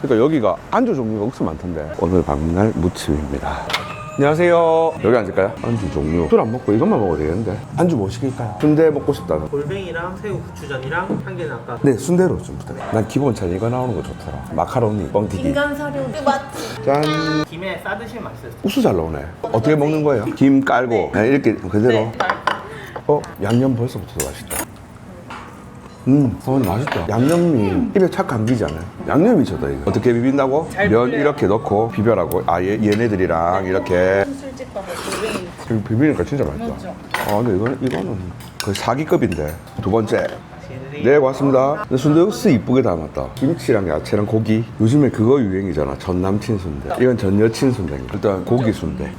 그러니까 여기가 안주 종류가 억수 많던데. 오늘 방문할 무침입니다. 안녕하세요. 여기 앉을까요? 안주 종류. 술 안 먹고 이것만 먹어도 되겠는데? 안주 뭐 시킬까요? 순대 먹고 싶다는. 골뱅이랑 새우 고추전이랑 참기름 아까? 네 순대로 좀 부탁해 난 기본차는 이거 나오는 거 좋더라. 마카로니 뻥튀기. 인간 사료. 그 맛집 짠. 김에 싸드시면 맛있어요. 국수 잘 나오네. 어떻게 먹는 거예요? 김 깔고. 그냥 이렇게 그대로. 네. 어 양념 벌써부터 맛있다 음, 어, 맛있다. 양념이 입에 착 감기잖아요. 양념이 좋다, 이거. 어떻게 비빈다고? 면 이렇게 넣고 비벼라고. 아, 얘, 얘네들이랑 이렇게. 술집 이거 비비니까 진짜 맛있다. 맞죠? 아, 근데 이거는, 이거는 거의 사기급인데. 두 번째. 네, 고맙습니다. 근데 순대국수 이쁘게 담았다. 김치랑 야채랑 고기. 요즘에 그거 유행이잖아. 전 남친 순대. 이건 전 여친 순대. 일단 고기 순대.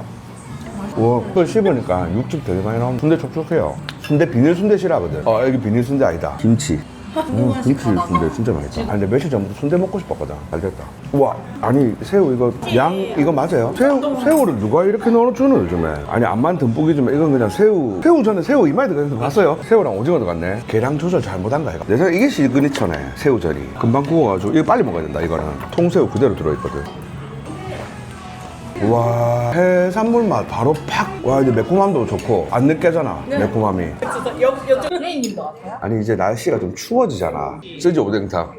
와, 그걸 씹으니까 육즙 되게 많이 나오는 순대 촉촉해요. 순대 비닐 순대 싫어하거든. 어, 여기 비닐 순대 아니다. 김치. 음, 김치 순대 진짜 맛있다. 아, 근데 며칠 전부터 순대 먹고 싶었거든. 잘 됐다. 우와, 아니, 새우 이거, 양, 이거 맞아요? 새우, 새우를 누가 이렇게 넣어주는 요즘에? 아니, 암만 듬뿍이 좀, 이건 그냥 새우. 새우 전에 새우 이마에 들어가서 봤어요? 새우랑 오징어 들어갔네. 계량 조절 잘못한 거야. 내 생각에 이게 시그니처네. 새우전이. 금방 구워가지고, 이거 빨리 먹어야 된다, 이거는. 통새우 그대로 들어있거든. 와 해산물 맛 바로 팍. 와 이제 매콤함도 좋고 안 느껴잖아 매콤함이. 진짜 여, 여쪽 같아요? 아니 이제 날씨가 좀 추워지잖아. 쓰지 오뎅탕.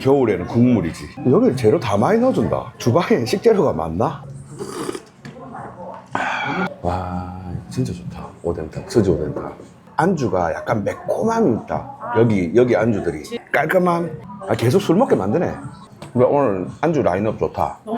겨울에는 국물이지. 여기 재료 다 많이 넣어준다. 주방에 식재료가 많나? 와 진짜 좋다. 오뎅탕 쓰지 오뎅탕. 안주가 약간 매콤함이 있다. 여기 여기 안주들이 깔끔함. 아, 계속 술 먹게 만드네. 근데 오늘 안주 라인업 좋다